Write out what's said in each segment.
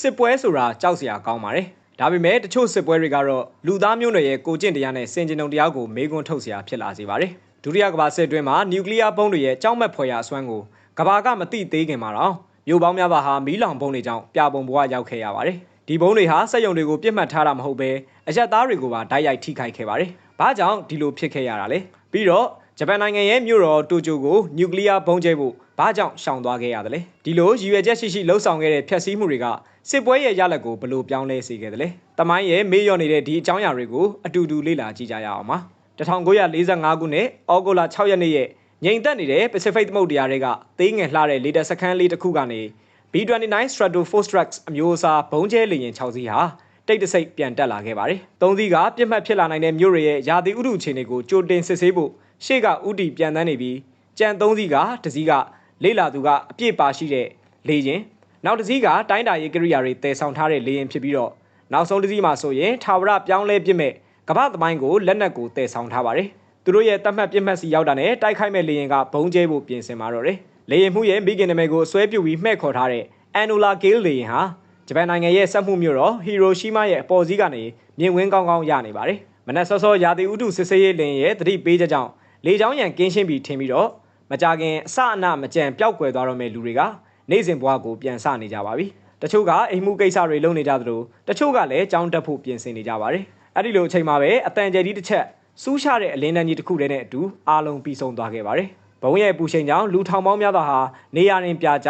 စစ်ပွဲဆိုတာကြောက်စရာကောင်းပါတယ်ဒါပေမဲ့တချို့စစ်ပွဲတွေကတော့လူသားမျိုးနွယ်ရဲ့ကိုကျင့်တရားနဲ့စင်ကြင်ုံတရားကိုမေးခွန်းထုတ်စရာဖြစ်လာစေပါတယ်ဒုတိယကမ္ဘာစစ်အတွင်းမှာနျူကလ িয়ার ဘုံးတွေရဲ့ကြောက်မက်ဖွယ်ရာအစွမ်းကိုကမ္ဘာကမသိသေးခင်မှာတော့မြို့ပေါင်းများစွာဟာမီးလောင်ဘုံတွေကြောင့်ပြပုံဘဝရောက်ခဲ့ရပါတယ်ဒီဘုံတွေဟာစက်ယုံတွေကိုပြစ်မှတ်ထားတာမဟုတ်ဘဲအရက်သားတွေကိုပါတိုက်ရိုက်ထိခိုက်ခဲ့ပါတယ်ဘာကြောင့်ဒီလိုဖြစ်ခဲ့ရတာလဲပြီးတော့ဂျပန်နိုင်ငံရဲ့မြို့တော်တိုကျိုကိုနျူကလ িয়ার ဘုံးကျဲဖို့ ဘာကြောင့်ရှောင်သွားခဲ့ရသလဲဒီလိုရည်ရွယ်ချက်ရှိရှိလှုပ်ဆောင်ခဲ့တဲ့ဖျက်ဆီးမှုတွေကစစ်ပွဲရဲ့ရလဒ်ကိုဘယ်လိုပြောင်းလဲစေခဲ့သလဲတမိုင်းရဲ့မေ့လျော့နေတဲ့ဒီအကြောင်းအရာတွေကိုအတူတူလေ့လာကြည့်ကြရအောင်ပါ1945ခုနှစ်ဩဂုတ်လ6ရက်နေ့ရဲ့ငြိမ်သက်နေတဲ့ Pacific သမုဒ္ဒရာတွေကသေးငယ်လှတဲ့လေတပ်စခန်းလေးတစ်ခုကနေ B29 Stratofortress အမျိုးအစားဘုံကျဲလေယာဉ်6စီးဟာတိတ်တဆိတ်ပြန်တက်လာခဲ့ပါတယ်။သုံးစီးကပြစ်မှတ်ဖြစ်လာနိုင်တဲ့မြို့တွေရဲ့ယာတိဥတုအခြေအနေကိုကြိုတင်စစ်ဆေးဖို့ရှေ့ကဥတီပြန်တန်းနေပြီးကြံသုံးစီးကတစ်စီးက လေလာသူကအပြည့်ပါရှိတဲ့လေယာဉ်နောက်တစ်စီးကတိုင်းတာရေးကိရိယာတွေတည်ဆောင်ထားတဲ့လေယာဉ်ဖြစ်ပြီးတော့နောက်ဆုံးတစ်စီးမှာဆိုရင်ထာဝရပြောင်းလဲပြစ်မဲ့ကမ္ဘာသမိုင်းကိုလက်နက်ကိုတည်ဆောင်ထားပါတယ်။သူတို့ရဲ့တတ်မှတ်ပြစ်မှတ်စီရောက်တာနဲ့တိုက်ခိုက်မဲ့လေယာဉ်ကဘုံကျဲဖို့ပြင်ဆင်มาတော့တယ်။လေယာဉ်မှုရဲ့မိခင်နာမည်ကိုဆွဲပြုတ်ပြီးမှဲ့ခေါ်ထားတဲ့ Anola Gale လေယာဉ်ဟာဂျပန်နိုင်ငံရဲ့စက်မှုမြို့တော်ဟီရိုရှီးမားရဲ့အပေါ်စီးကနေမြင်ဝင်းကောင်းကောင်းရနေပါတယ်။မနက်စောစောရာသီဥတုစစ်ဆေးရေးလင်ရဲ့သတိပေးချက်ကြောင့်လေကြောင်းရန်ကင်းရှင်းပြီးထင်ပြီးတော့ မကြခင်အစအနမကြံပျောက်ကွယ်သွားတော့မဲ့လူတွေကနေ့စဉ်ဘဝကိုပြန်ဆနေကြပါပြီ။တချို့ကအိမ်မှုကိစ္စတွေလုပ်နေကြသလိုတချို့ကလည်းကြောင်းတက်ဖို့ပြင်ဆင်နေကြပါတယ်။အဲ့ဒီလိုအချိန်မှာပဲအတန်ကျဲကြီးတစ်ချက်စူးရှတဲ့အလင်းတန်းကြီးတစ်ခုတည်းနဲ့အတူအားလုံးပြီးဆုံးသွားခဲ့ပါတယ်။ဘုံရဲ့ပူချိန်ကြောင့်လူထောင်ပေါင်းများစွာဟာနေရာရင်ပြကြ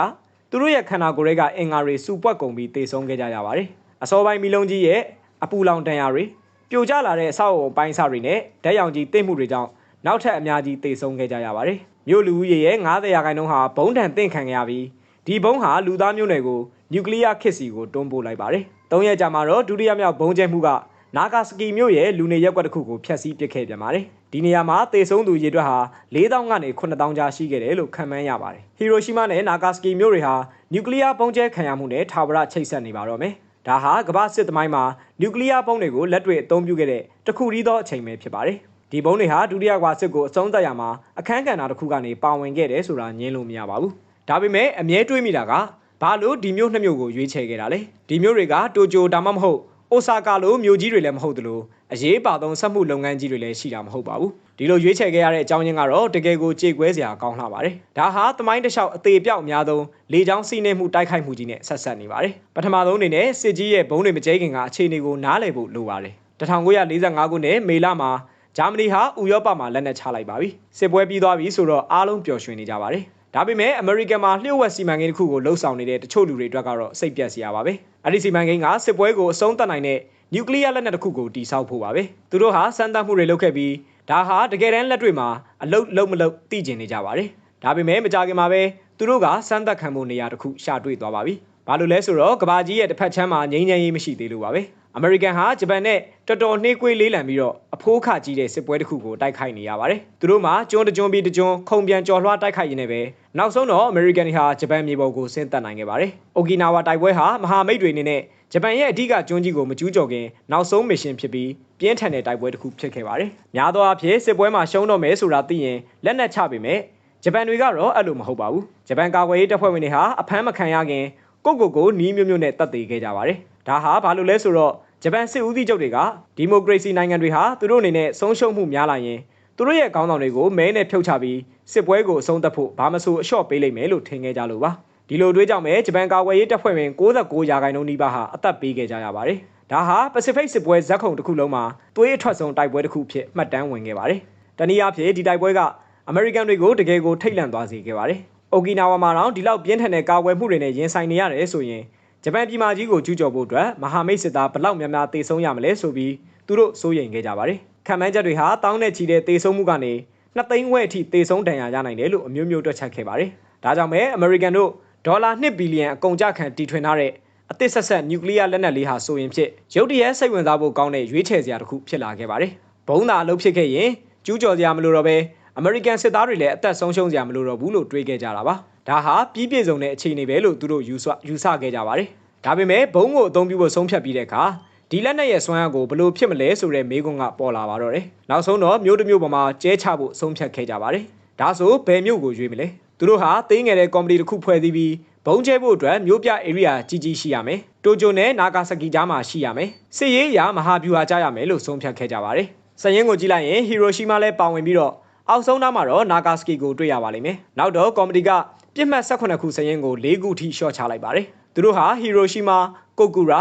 သူတို့ရဲ့ခန္ဓာကိုယ်တွေကအင်္ဂါတွေစူပွက်ကုန်ပြီးတေဆုံးခဲ့ကြရပါတယ်။အစောပိုင်းမီလုံးကြီးရဲ့အပူလောင်တန်ရာတွေပြိုကျလာတဲ့အဆောက်အုံပိုင်းစတွေနဲ့ဓာတ်ရောင်ကြီးတိတ်မှုတွေကြောင့်နောက်ထပ်အများကြီးတေဆုံးခဲ့ကြရပါတယ်။ မြို့လူဦးရေရဲ့90ရာခိုင်နှုန်းဟာဘုံတန်တင့်ခံခဲ့ရပြီးဒီဘုံဟာလူသားမျိုးနွယ်ကိုနျူကလ িয়ার ခစ်စီကိုတွန်းပို့လိုက်ပါတယ်။၃ရက်ကြာမှာတော့ဒုတိယမြောက်ဘုံကျဲမှုကနာဂါစကီမြို့ရဲ့လူနေရပ်ကွက်တစ်ခုကိုဖျက်ဆီးပစ်ခဲ့ပြန်ပါတယ်။ဒီနေရာမှာတေဆုံးသူရေတွက်ဟာ4000ကနေ9000ကြားရှိခဲ့တယ်လို့ခန့်မှန်းရပါတယ်။ဟီရိုရှီမာနဲ့နာဂါစကီမြို့တွေဟာနျူကလ িয়ার ဘုံကျဲခံရမှုနဲ့ထာဝရချိတ်ဆက်နေပါတော့မယ်။ဒါဟာကမ္ဘာစစ်သမိုင်းမှာနျူကလ িয়ার ဘုံတွေကိုလက်တွေ့အသုံးပြုခဲ့တဲ့တခုတည်းသောအချိန်ပဲဖြစ်ပါတယ်။ ဒီဘုံတွေဟာဒုတိယကမ္ဘာစစ်ကိုအဆုံးသတ်ရမှာအခန်းကဏ္ဍတစ်ခုကနေပါဝင်ခဲ့တယ်ဆိုတာညင်းလို့မရပါဘူး။ဒါပေမဲ့အမြဲတွေးမိတာကဘာလို့ဒီမျိုးနှစ်မျိုးကိုရွေးချယ်ခဲ့တာလဲ။ဒီမျိုးတွေကတိုကျိုဒါမှမဟုတ်အိုဆာကာလိုမြို့ကြီးတွေလည်းမဟုတ်သလိုအရေးပါသောစက်မှုလုပ်ငန်းကြီးတွေလည်းရှိတာမဟုတ်ပါဘူးဒီလိုရွေးချယ်ခဲ့ရတဲ့အကြောင်းရင်းကတော့တကယ်ကိုကြေကွဲစရာကောင်းလှပါတယ်ဒါဟာသမိုင်းတစ်လျှောက်အသေးပြောက်အများဆုံးလေကြောင်းစီးနှင်းမှုတိုက်ခိုက်မှုကြီးနဲ့ဆက်ဆက်နေပါတယ်ပထမဆုံးအနေနဲ့စစ်ကြီးရဲ့ဘုံတွေမကျဲခင်ကအခြေအနေကိုနားလည်ဖို့လိုပါတယ်1945ခုနှစ်မေလမှာ ဂျာမနီဟာဥရောပမှာလက်နက်ချလိုက်ပါပြီစစ်ပွဲပြီးသွားပြီဆိုတော့အားလုံးပျော်ရွှင်နေကြပါတယ်ဒါပေမဲ့အမေရိကန်မှာလျှို့ဝှက်စီမံကိန်းတစ်ခုကိုလှုပ်ဆောင်နေတဲ့တချို့လူတွေအတွက်ကတော့စိတ်ပြက်စရာပါပဲ။အဲ့ဒီစီမံကိန်းကစစ်ပွဲကိုအဆုံးသတ်နိုင်တဲ့နျူကလ িয়ার လက်နက်တစ်ခုကိုတိစောက်ဖို့ပါပဲ။သူတို့ဟာစမ်းသပ်မှုတွေလုပ်ခဲ့ပြီးဒါဟာတကယ်တမ်းလက်တွေ့မှာအလုတ်လုံးမလုံးသိကျင်နေကြပါတယ်။ဒါပေမဲ့မကြခင်မှာပဲသူတို့ကစမ်းသပ်ခံမှုနေရာတစ်ခုရှာတွေ့သွားပါပြီ။ဘာလို့လဲဆိုတော့ကဘာကြီးရဲ့တစ်ဖက်ချမ်းမှာငြိမ်းချမ်းရေးမရှိသေးလို့ပါပဲ။ အမေရိကန်ဟာဂျပန်နဲ့တော်တော်နှေးကွေးလေးလံပြီးတော့အဖိုးခကြီးတဲ့စစ်ပွဲတစ်ခုကိုတိုက်ခိုက်နေရပါတယ်။သူတို့မှာကျွန်းတကျွန်းပြီးတကျွန်းခုံပြန်ကြော်လွှားတိုက်ခိုက်ရင်းနဲ့ပဲနောက်ဆုံးတော့အမေရိကန်တွေဟာဂျပန်မြေပေါ်ကိုဆင်းသက်နိုင်ခဲ့ပါတယ်။အိုကီနာဝါတိုက်ပွဲဟာမဟာမိတ်တွေအနေနဲ့ဂျပန်ရဲ့အဓိကကျွန်းကြီးကိုမကျူးကျော်ခင်နောက်ဆုံးမစ်ရှင်ဖြစ်ပြီးပြင်းထန်တဲ့တိုက်ပွဲတစ်ခုဖြစ်ခဲ့ပါတယ်။များသောအားဖြင့်စစ်ပွဲမှာရှုံးတော့မယ်ဆိုတာသိရင်လက်နက်ချပေမဲ့ဂျပန်တွေကတော့အဲ့လိုမဟုတ်ပါဘူး။ဂျပန်ကာကွယ်ရေးတပ်ဖွဲ့ဝင်တွေဟာအဖမ်းမခံရခင်ကိုကိုကိုနီးမျိုးမျိုးနဲ့တတ်သိခဲ့ကြပါတယ်။ဒါဟာဘာလို့လဲဆိုတော့ ဂျပန်စစ်ဦးစီးချုပ်တွေကဒီမိုကရေစီနိုင်ငံတွေဟာသူတို့အနေနဲ့ဆုံးရှုံးမှုများလာရင်သူတို့ရဲ့ခေါင်းဆောင်တွေကိုမဲနဲ့ဖြုတ်ချပြီးစစ်ပွဲကိုအဆုံးသတ်ဖို့ဘာမဆိုအလျှော့ပေးလိမ့်မယ်လို့ထင်ခဲ့ကြလို့ပါဒီလိုတွေးကြောင့်ပဲဂျပန်ကာကွယ်ရေးတပ်ဖွဲ့ဝင်69ရာခိုင်နှုန်းနီးပါးဟာအသက်ပေးခဲ့ကြရပါတယ်ဒါဟာပစိဖိတ်စစ်ပွဲဇက်ခုံတစ်ခုလုံးမှာသွေးအထွက်ဆုံးတိုက်ပွဲတစ်ခုဖြစ်မှတ်တမ်းဝင်ခဲ့ပါတယ်တနည်းအားဖြင့်ဒီတိုက်ပွဲကအမေရိကန်တွေကိုတကယ်ကိုထိတ်လန့်သွားစေခဲ့ပါတယ်အိုကီနာဝါမှာတော့ဒီလောက်ပြင်းထန်တဲ့ကာကွယ်မှုတွေနဲ့ရင်ဆိုင်နေရတယ်ဆိုရင် ဂျပန်ပြည်မကြီးကိုကျူးကျော်ဖို့အတွက်မဟာမိတ်စစ်သားဘလောက်များများတေဆုံးရမလဲဆိုပြီးသူတို့စိုးရိမ်ခဲ့ကြပါတယ်ခံမှန်းချက်တွေဟာတောင်းနဲ့ချီတဲ့တေဆုံးမှုကနေနှစ်သိန်းဝက်အထိတေဆုံးဒဏ်ရာရနိုင်တယ်လို့အမျိုးမျိုးတွက်ချက်ခဲ့ပါတယ်ဒါကြောင့်ပဲအမေရိကန်တို့ဒေါ်လာ2ဘီလီယံအကုန်ကြခံတီထွင်ထားတဲ့အသစ်ဆက်ဆက်နျူကလ িয়ার လက်နက်လေးဟာဆိုရင်ဖြစ်ရုတ်တရက်စိတ်ဝင်စားဖို့ကောင်းတဲ့ရွေးချယ်စရာတစ်ခုဖြစ်လာခဲ့ပါတယ်ဘုံသာအလုပ်ဖြစ်ခဲ့ရင်ကျူးကျော်စရာမလိုတော့ပဲအမေရိကန်စစ်သားတွေလည်းအသက်ဆုံးရှုံးစရာမလိုတော့ဘူးလို့တွေးခဲ့ကြတာပါ ဒါဟာပြီးပြည့်စုံတဲ့အခြေအနေပဲလို့သူတို့ယူဆယူဆခဲ့ကြပါတယ်ဒါပေမဲ့ဘုံကိုအသုံးပြုဖို့ဆုံးဖြတ်ပြီးတဲ့အခါဒီလက်နဲ့ရဲ့စွမ်းအားကိုဘလို့ဖြစ်မလဲဆိုတဲ့မေးခွန်းကပေါ်လာပါတော့တယ်နောက်ဆုံးတော့မျိုးတစ်မျိုးပေါ်မှာကျဲချဖို့ဆုံးဖြတ်ခဲ့ကြပါတယ်ဒါဆိုဘယ်မျိုးကိုရွေးမလဲသူတို့ဟာသေးငယ်တဲ့ကော်မတီတစ်ခုဖွဲ့စည်းပြီးဘုံကျဲဖို့အတွက်မြို့ပြဧရိယာကြီးကြီးရှိရမယ်တိုကျိုနဲ့နာဂါဆာကီကြားမှာရှိရမယ်စစ်ရေးအရာမဟာဗျူဟာကြားရမယ်လို့ဆုံးဖြတ်ခဲ့ကြပါတယ်စရင်ကိုကြည့်လိုက်ရင်ဟီရိုရှီမာလည်းပါဝင်ပြီးတော့အောက်ဆုံးသားမှာတော့နာဂါစကီကိုတွေ့ရပါလိမ့်မယ်နောက်တော့ကော်မတီက ပြစ်မှတ်18ခုစရင်ကို၄ခုထိရှော့ချလိုက်ပါတယ်သူတို့ဟာဟီရိုရှီမာကိုကူရာ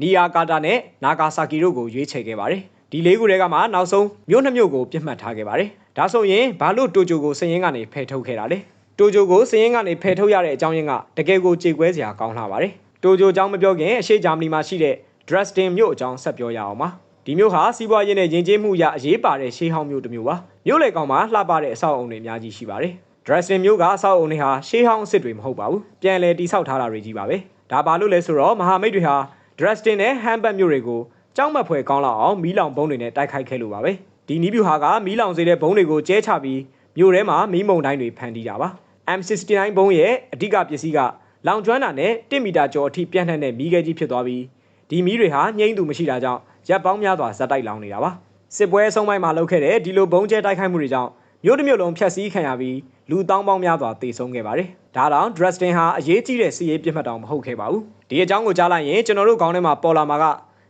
နီယာကာတာနဲ့နာဂါဆာကီတို့ကိုရွေးချယ်ခဲ့ပါတယ်ဒီလေးခုထဲကမှနောက်ဆုံးမြို့နှစ်မြို့ကိုပြစ်မှတ်ထားခဲ့ပါတယ်ဒါဆိုရင်ဘာလို့တိုကျိုကိုစရင်ကနေဖယ်ထုတ်ခဲ့တာလဲတိုကျိုကိုစရင်ကနေဖယ်ထုတ်ရတဲ့အကြောင်းရင်းကတကယ်ကိုကြေကွဲစရာကောင်းလာပါတယ်တိုကျိုအကြောင်းမပြောခင်အရှေ့ဂျာမနီမှာရှိတဲ့ Dresden မြို့အကြောင်းဆက်ပြောရအောင်ပါဒီမြို့ဟာစီးပွားရေးနဲ့ယဉ်ကျေးမှုအရအရေးပါတဲ့ရှေးဟောင်းမြို့တစ်မြို့ပါမြို့လေကောင်မှာလှပတဲ့အဆောက်အုံတွေအများကြီးရှိပါတယ် Dresden မြို့ကအဆောက်အုံတွေဟာရှေးဟောင်းအစ်စ်တွေမဟုတ်ပါဘူးပြန်လည်တည်ဆောက်ထားတာတွေကြီးပါပဲဒါဘာလို့လဲဆိုတော့မဟာမိတ်တွေဟာ Dresden နဲ့ Hamburg မြို့တွေကိုကြောက်မက်ဖွယ်ကောင်းလောက်အောင်မီးလောင်ဘုံတွေနဲ့တိုက်ခိုက်ခဲ့လို့ပါပဲဒီနီးဗျူဟာကမီးလောင်စေတဲ့ဘုံတွေကိုကျဲချပြီးမြို့ထဲမှာမီးမုံတိုင်းတွေဖန်တီးတာပါ M69 ဘုံရဲ့အဓိကပစ္စည်းကလောင်ကျွမ်းတာနဲ့1မီတာကျော်အထိပြန့်နှံ့တဲ့မီးခဲကြီးဖြစ်သွားပြီးဒီမီးတွေဟာငြိမ့်သူမရှိတာကြောင့်ရပ်ပေါင်းများစွာဇက်တိုက်လောင်နေတာပါစစ်ပွဲအဆုံးပိုင်းမှာလုပ်ခဲ့တဲ့ဒီလိုဘုံကျဲတိုက်ခိုက်မှုတွေကြောင့် မြို့တစ်မြို့လုံးဖျက်ဆီးခံရပြီးလူတောင်းပေါင်းများစွာတေဆုံးခဲ့ပါတယ်ဒါတောင် Dresden ဟာအရေးကြီးတဲ့စီးရေးပြစ်မှတ်တောင်မဟုတ်ခဲ့ပါဘူးဒီအကြောင်းကိုကြားလိုက်ရင်ကျွန်တော်တို့ခေါင်းထဲမှာပေါ်လာမှာက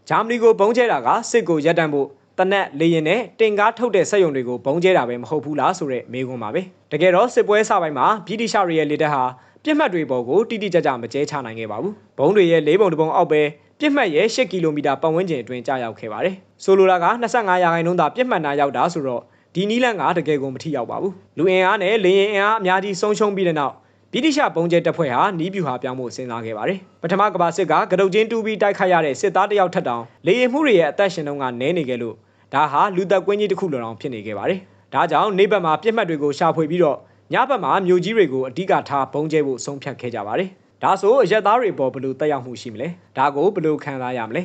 ဂျာမနီကိုဘုံကျဲတာကစစ်ကိုရပ်တန့်ဖို့တနက်လေရင်နဲ့တင်ကားထုတ်တဲ့စက်ရုံတွေကိုဘုံကျဲတာပဲမဟုတ်ဘူးလားဆိုတဲ့မေးခွန်းပါပဲတကယ်တော့စစ်ပွဲစပိုင်းမှာဗြိတိရှတွေရဲ့လေတပ်ဟာပြစ်မှတ်တွေပေါ်ကိုတိတိကျကျမကျဲချနိုင်ခဲ့ပါဘူးဘုံတွေရဲ့လေးပုံတစ်ပုံအောက်ပဲပြစ်မှတ်ရဲ့8ကီလိုမီတာပတ်ဝန်းကျင်အတွင်းကြာရောက်ခဲ့ပါတယ်ဆိုလိုတာက25ရာခိုင်နှုန်းသာပြစ်မှတ်နာရောက်တာဆိုတော့ ဒီနီးလန့်ကတကယ်ကိုမထိရောက်ပါဘူးလူအင်အားနဲ့လေရင်အင်အားအများကြီးဆုံးရှုံးပြီးတဲ့နောက်ဗြိတိရှဘုံကျဲတပ်ဖွဲ့ဟာနီးပြူဟာပြောင်းဖို့စဉ်းစားခဲ့ပါတယ်ပထမကမ္ဘာစစ်ကကတုတ်ချင်းတူးပြီးတိုက်ခိုက်ရတဲ့စစ်သားတယောက်ထက်တောင်လေရင်မှုတွေရဲ့အသက်ရှင်နှုန်းကနည်းနေခဲ့လို့ဒါဟာလူသက်ကွင်းကြီးတစ်ခုလိုတောင်ဖြစ်နေခဲ့ပါတယ်ဒါကြောင့်နေဘက်မှာပြစ်မှတ်တွေကိုရှာဖွေပြီးတော့ညဘက်မှာမြို့ကြီးတွေကိုအဓိကထားဘုံကျဲဖို့ဆုံးဖြတ်ခဲ့ကြပါတယ်ဒါဆိုအရက်သားတွေပေါ်ဘယ်လိုတက်ရောက်မှုရှိမလဲဒါကိုဘယ်လိုခံစားရမလဲ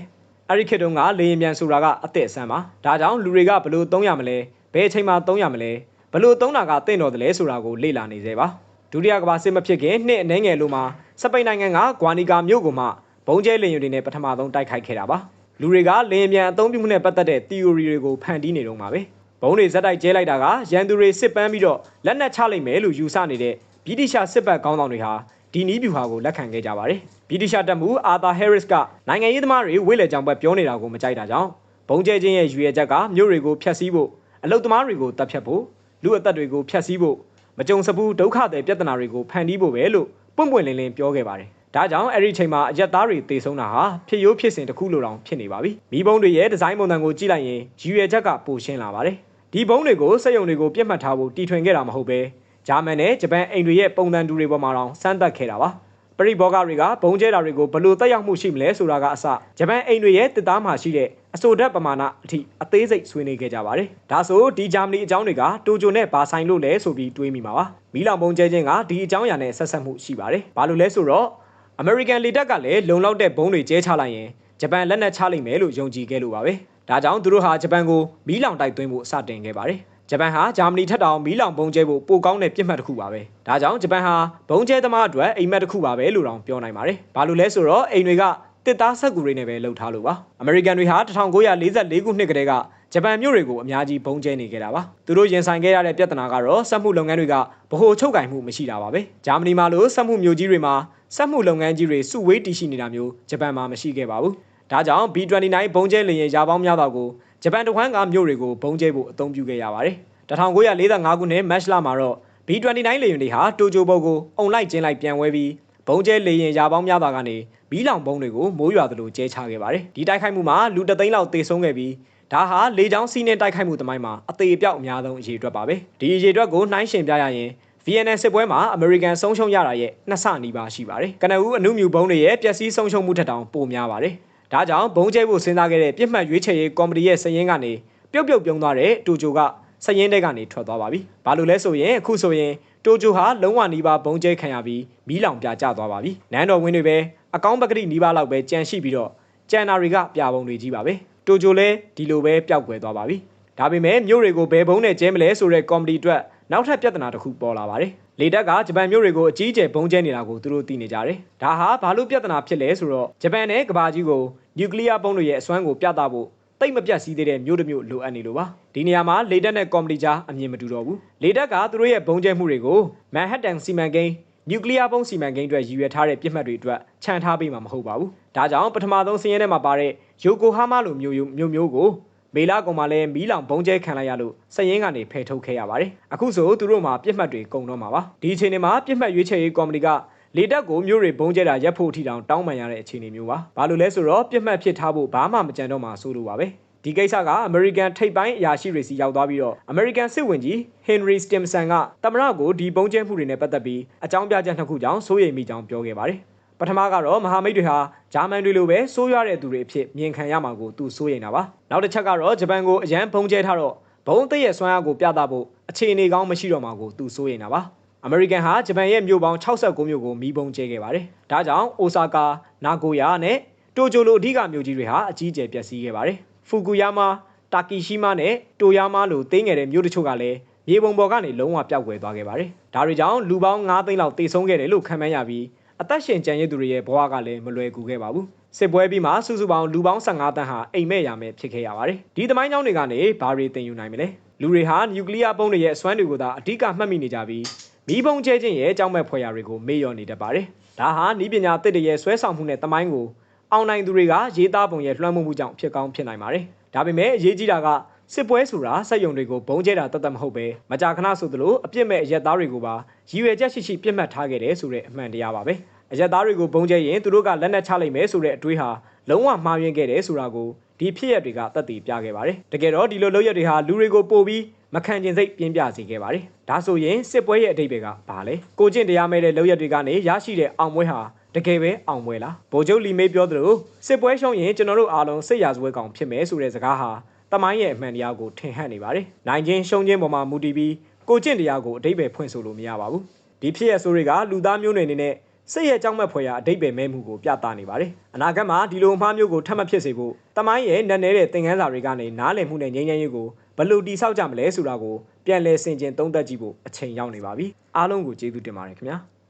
အဲ့ဒီခေတ်တုန်းကလေရင်ပြန်ဆိုတာကအသက်အဆန်းပါဒါကြောင့်လူတွေကဘယ်လိုသုံးရမလဲ ဘယ်အချိန်မှသုံးရမလဲဘယ်လိုသုံးတာကတင့်တော်တယ်လဲဆိုတာကိုလေ့လာနေသေးပါဒုတိယကမ္ဘာစစ်မဖြစ်ခင်နှစ်အနည်းငယ်လိုမှာစပိန်နိုင်ငံကဂွာနီကာမြို့ကိုမှဘုံကျဲလေရင်တွေနဲ့ပထမဆုံးတိုက်ခိုက်ခဲ့တာပါလူတွေကလေရင်ပြန်အသုံးပြုမှုနဲ့ပတ်သက်တဲ့ theory တွေကိုဖန်တီးနေတော့မှာပဲဘုံတွေဇက်တိုက်ကျဲလိုက်တာကရန်သူတွေစစ်ပန်းပြီးတော့လက်နက်ချလိုက်မယ်လို့ယူဆနေတဲ့ဗြိတိရှစစ်ဘက်ကောင်းဆောင်တွေဟာဒီနီးဗျူဟာကိုလက်ခံခဲ့ကြပါတယ်ဗြိတိရှတပ်မှုအာသာဟဲရစ်ကနိုင်ငံရေးသမားတွေဝိလေကြောင်ဘက်ပြောနေတာကိုမကြိုက်တာကြောင့်ဘုံကျဲခြင်းရဲ့ရွေရချက်ကမြို့တွေကိုဖျက်ဆီးဖို့ အလုတ်သမားတွေကိုတပ်ဖြတ်ဖို့လူအသက်တွေကိုဖျက်ဆီးဖို့မကြုံစဘူးဒုက္ခတဲ့ပြဿနာတွေကိုဖန်တီးဖို့ပဲလို့ပွင့်ပွင့်လင်းလင်းပြောခဲ့ပါတယ်ဒါကြောင့်အဲ့ဒီချိန်မှာအရက်သားတွေတေဆုံးတာဟာဖြစ်ရိုးဖြစ်စဉ်တစ်ခုလိုတောင်ဖြစ်နေပါပြီမိဘုံတွေရဲ့ဒီဇိုင်းပုံစံကိုကြည့်လိုက်ရင်ရည်ရွယ်ချက်ကပိုရှင်းလာပါတယ်ဒီဘုံတွေကိုစက်ရုံတွေကိုပြစ်မှတ်ထားဖို့တီထွင်ခဲ့တာမဟုတ်ပဲဂျာမန်နဲ့ဂျပန်အိမ်တွေရဲ့ပုံစံတူတွေပေါ်မှာတောင်စမ်းသပ်ခဲ့တာပါ ပရိဘောဂတွေကဘုံကျဲတာတွေကိုဘလို့တက်ရောက်မှုရှိမလဲဆိုတာကအစဂျပန်အိမ်တွေရဲ့တစ်သားမှာရှိတဲ့အဆိုဓာတ်ပမာဏအထိအသေးစိတ်ဆွေးနွေးခဲ့ကြပါတယ်။ဒါဆိုဒီဂျာမနီအကြောင်းတွေကတိုကျိုနဲ့ဘာဆိုင်လို့လဲဆိုပြီးတွေးမိမှာပါ။မီးလောင်ဘုံကျဲခြင်းကဒီအကြောင်းအရာနဲ့ဆက်ဆက်မှုရှိပါတယ်။ဘာလို့လဲဆိုတော့အမေရိကန်လေတပ်ကလည်းလုံလောက်တဲ့ဘုံတွေကျဲချလိုက်ရင်ဂျပန်လက်နက်ချလိမ့်မယ်လို့ယုံကြည်ခဲ့လို့ပါပဲ။ဒါကြောင့်သူတို့ဟာဂျပန်ကိုမီးလောင်တိုက်သွင်းဖို့စတင်ခဲ့ပါတယ်။ ဂျပန်ဟာဂျာမနီထက်တောင်မီးလောင်ဘုံကျဲဖို့ပိုကောင်းတဲ့ပြစ်မှတ်တစ်ခုပါပဲ။ဒါကြောင့်ဂျပန်ဟာဘုံကျဲသမားအတွက်အိမ်မက်တစ်ခုပါပဲလို့တောင်ပြောနိုင်ပါတယ်။ဘာလို့လဲဆိုတော့အိမ်တွေကတစ်သားဆက်ကူတွေနဲ့ပဲလှုပ်ထားလို့ပါအမေရိကန်တွေဟာ1944ခုနှစ်ကတည်းကဂျပန်မြို့တွေကိုအများကြီးပုံကျဲနေခဲ့တာပါသူတို့ရင်ဆိုင်ခဲ့ရတဲ့ပြဿနာကတော့စက်မှုလုပ်ငန်းတွေကဗဟိုချုပ်ကင်မှုမရှိတာပါပဲဂျာမနီမှာလို့စက်မှုမြို့ကြီးတွေမှာစက်မှုလုပ်ငန်းကြီးတွေစုဝေးတည်ရှိနေတာမျိုးဂျပန်မှာမရှိခဲ့ပါဘူးဒါကြောင့် B29 ဘုံကျဲလေယာဉ်ရာပေါင်းများစွာကိုဂျပန်တခွန်းကမြို့တွေကိုဘုံကျဲဖို့အသုံးပြုခဲ့ရပါတယ် 1945ခုနှစ်မတ်လမှာတော့ B29 လေယာဉ်တွေဟာတိုကျိုဘုတ်ကိုအုံလိုက်ကျင်းလိုက်ပြန်ဝဲပြီးဘုံကျဲလေရင်ရာပေါင်းများစွာကနေမီးလောင်ဘုံတွေကိုမိုးရွာသလိုကျဲချခဲ့ပါတယ်ဒီတိုက်ခိုက်မှုမှာလူတသိန်းလောက်သေဆုံးခဲ့ပြီးဒါဟာလေကြောင်းစီးနှင်းတိုက်ခိုက်မှုတမိုင်းမှာအသေးအပြောက်အများဆုံးအရေးအတွက်ပါပဲဒီအရေးအတွက်ကိုနှိုင်းယှဉ်ပြရရင် VNL စစ်ပွဲမှာအမေရိကန်ဆုံးရှုံးရတာရဲ့နှစ်ဆနီးပါးရှိပါတယ်ကနဦးအနုမြူဘုံတွေရဲ့ပျက်စီးဆုံးရှုံးမှုထက်တောင်ပိုများပါတယ်ဒါကြောင့်ဘုံကျဲဖို့စဉ်းစားခဲ့တဲ့ပြစ်မှတ်ရွေးချယ်ရေးကော်မတီရဲ့စည်ရင်းကနေပြုတ်ပြုတ်ပြုံးသွားတဲ့တူဂျိုက စည်ရင်းတဲ့ကနေထွက်သွားပါပြီဘာလို့လဲဆိုရင်အခုဆိုရင်တိုဂျိုဟာလုံးဝနီးပါးဘုံကျဲခံရပြီးမီးလောင်ပြကျသွားပါပြီနန်းတော်ဝင်းတွေပဲအကောင်းပကတိနီးပါးလောက်ပဲကြံရှိပြီးတော့ကျန်နာတွေကပြပုံတွေကြီးပါပဲတိုဂျိုလည်းဒီလိုပဲပျောက်ကွယ်သွားပါပြီဒါပေမဲ့မြို့တွေကိုဘယ်ဘုံနဲ့ကျဲမလဲဆိုတဲ့ကော်မတီအတွက်နောက်ထပ်ပြဿနာတစ်ခုပေါ်လာပါတယ်လေတက်ကဂျပန်မြို့တွေကိုအကြီးအကျယ်ဘုံကျဲနေတာကိုသူတို့သိနေကြတယ်ဒါဟာဘာလို့ပြဿနာဖြစ်လဲဆိုတော့ဂျပန်နဲ့ကမ္ဘာကြီးကိုနျူကလ িয়ার ဘုံတွေရဲ့အစွမ်းကိုပြသဖို့ တိတ်မပြတ်စည်းသေးတဲ့မြို့တစ်မြို့လိုအပ်နေလို့ပါဒီနေရာမှာလေတက်နဲ့ကော်မတီကြားအမြင်မတူတော့ဘူးလေတက်ကသူတို့ရဲ့ဘုံကျဲမှုတွေကိုမန်ဟတ်တန်စီမံကိန်းနျူကလ িয়ার ပုံးစီမံကိန်းအတွက်ရည်ရွယ်ထားတဲ့ပြစ်မှတ်တွေအတွက်ခြံထားပေးမှာမဟုတ်ပါဘူး။ဒါကြောင့်ပထမဆုံးစည်ရဲထဲမှာပါတဲ့ယိုကိုဟာမာလိုမျိုးမျိုးမျိုးကိုမေလာကောင်မှလည်းမီးလောင်ဘုံကျဲခံလိုက်ရလို့စရင်ကနေဖယ်ထုတ်ခဲ့ရပါတယ်။အခုဆိုသူတို့မှာပြစ်မှတ်တွေကုန်တော့မှာပါ။ဒီအချိန်မှာပြစ်မှတ်ရွေးချယ်ရေးကော်မတီက လေတက်ကိုမျိုးတွေဘုံကျဲတာရပ်ဖို့အထိတောင်တောင်းပန်ရတဲ့အခြေအနေမျိုးပါ။ဘာလို့လဲဆိုတော့ပြစ်မှတ်ဖြစ်ထားဖို့ဘာမှမကြံတော့မှာဆိုလိုပါပဲ။ဒီကိစ္စကအမေရိကန်ထိပ်ပိုင်းအရာရှိတွေစီရောက်သွားပြီးတော့အမေရိကန်စစ်ဝင်ကြီးဟင်နရီစတင်ဆန်ကတမရကိုဒီပုံကျဲမှုတွေနဲ့ပတ်သက်ပြီးအကြောင်းပြချက်နှစ်ခုကြောင့်စိုးရိမ်မိကြောင်းပြောခဲ့ပါတယ်။ပထမကတော့မဟာမိတ်တွေဟာဂျာမန်တွေလိုပဲစိုးရွားတဲ့သူတွေအဖြစ်မြင်ခံရမှာကိုသူစိုးရိမ်တာပါ။နောက်တစ်ချက်ကတော့ဂျပန်ကိုအရန်ပုံကျဲထားတော့ဘုံတရဲ့ဆွမ်းအားကိုပြသဖို့အခြေအနေကောင်းမရှိတော့မှာကိုသူစိုးရိမ်တာပါ။ အမေရိကန်ဟာဂျပန်ရဲ့မြို့ပေါင်း69မြို့ကိုမီးပုံကျဲခဲ့ပါတယ်။ဒါကြောင့်အိုဆာကာ၊နာဂိုယာနဲ့တိုကျိုလိုအဓိကမြို့ကြီးတွေဟာအကြီးအကျယ်ပျက်စီးခဲ့ပါတယ်။ဖူကူယာမာတာကီရှိမာနဲ့တိုယာမာလိုတင်းငယ်တဲ့မြို့တချို့ကလည်းမြေပုံပေါ်ကနေလုံးဝပျောက်ကွယ်သွားခဲ့ပါတယ်။ဒါတွေကြောင့်လူပေါင်း9သိန်းလောက်တေဆုံးခဲ့တယ်လို့ခန့်မှန်းရပြီးအသက်ရှင်ကျန်ရည်သူတွေရဲ့ဘဝကလည်းမလွယ်ကူခဲ့ပါဘူး။စစ်ပွဲပြီးမှစုစုပေါင်းလူပေါင်း15တန်းဟာအိမ်မဲ့ရမယ်ဖြစ်ခဲ့ရပါတယ်။ဒီသမိုင်းကြောင်းတွေကနေဘာတွေသင်ယူနိုင်မလဲ။လူတွေဟာနျူကလ িয়ার ပုံးတွေရဲ့အစွမ်းတွေကိုသာအဓိကမှတ်မိနေကြပြီး မိဘုံကျဲခြင်းရဲ့အကြောင်းမဲ့ဖွယ်ရာတွေကိုမေ့လျော့နေတတ်ပါတယ်။ဒါဟာဤပညာသစ်တွေရဲ့ဆွဲဆောင်မှုနဲ့သမိုင်းကိုအောင်နိုင်သူတွေကရေးသားပုံရဲ့လွှမ်းမိုးမှုကြောင့်ဖြစ်ကောင်းဖြစ်နိုင်ပါတယ်။ဒါပေမဲ့အရေးကြီးတာကစစ်ပွဲဆိုတာစက်ယုံတွေကိုဘုံကျဲတာတတ်တတ်မဟုတ်ပဲမကြာခဏဆိုသလိုအပြစ်မဲ့အရက်သားတွေကိုပါရည်ရွယ်ချက်ရှိရှိပြစ်မှတ်ထားခဲ့တယ်ဆိုတဲ့အမှန်တရားပါပဲအရက်သားတွေကိုဘုံကျဲရင်သူတို့ကလက်နက်ချလိုက်မယ်ဆိုတဲ့အတွေးဟာလုံးဝမှားယွင်းခဲ့တယ်ဆိုတာကိုဒီဖြစ်ရက်တွေကသက်သေပြခဲ့ပါတယ်တကယ်တော့ဒီလိုလုပ်ရက်တွေဟာလူတွေကိုပို့ပြီး မခံကျင်စိတ်ပြင်းပြစေခဲ့ပါတယ်ဒါဆိုရင်စစ်ပွဲရဲ့အတိတ်တွေကဘာလဲကိုကျင့်တရားမဲ့တဲ့လုပ်ရက်တွေကနေရရှိတဲ့အောင်ပွဲဟာတကယ်ပဲအောင်ပွဲလားဗိုလ်ချုပ်လီမေးပြောသလိုစစ်ပွဲရှုံးရင်ကျွန်တော်တို့အားလုံးစစ်ရာဇဝဲကောင်ဖြစ်မယ်ဆိုတဲ့စကားဟာတမိုင်းရဲ့အမှန်တရားကိုထင်ဟပ်နေပါတယ်။နိုင်ချင်းရှုံးချင်းပေါ်မှာမူတည်ပြီးကိုကျင့်တရားကိုအတိတ်ပဲဖွင့်ဆိုလို့မရပါဘူး။ဒီဖြစ်ရဆိုတွေကလူသားမျိုးနွယ်အနေနဲ့စိတ်ရဲ့ကြောက်မဲ့ဖွယ်ရာအတိတ်ပဲမဲမှုကိုပြသနေပါတယ်။အနာဂတ်မှာဒီလိုအမှားမျိုးကိုထပ်မဖြစ်စေဖို့တမိုင်းရဲ့နက်နဲတဲ့သင်ခန်းစာတွေကနေနားလည်မှုနဲ့ငြိမ်းချမ်းရေးကို ဘယ်လိုတိဆောက်ကြမလဲဆိုတာကိုပြန်လည်ဆင်ခြင်သုံးသပ်ကြည့်ဖို့အချိန်ရောက်နေပါပြီ။အားလုံးကိုကျေးဇူးတင်ပါတယ်ခင်ဗျာ။